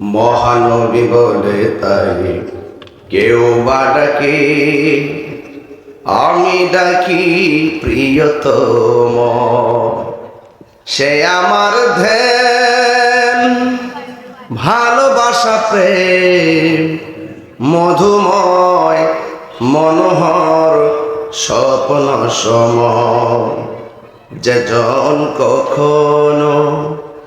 মহানবী বলে তাই। কেউ বা ডাকে, আমি ডাকি প্রিয়তম। সে আমার ধ্যান, ভালোবাসা, প্রেম, মধুময়, মনোহর, স্বপ্ন সম যে যেজন কখনো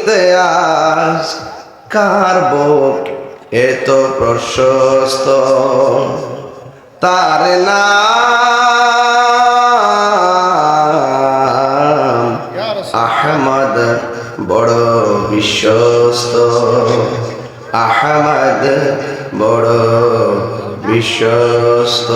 নিতে আস কার বুক এত প্রশস্ত? তার নাম আহমদ বড় বিশ্বস্ত। আহমদ বড় বিশ্বস্ত।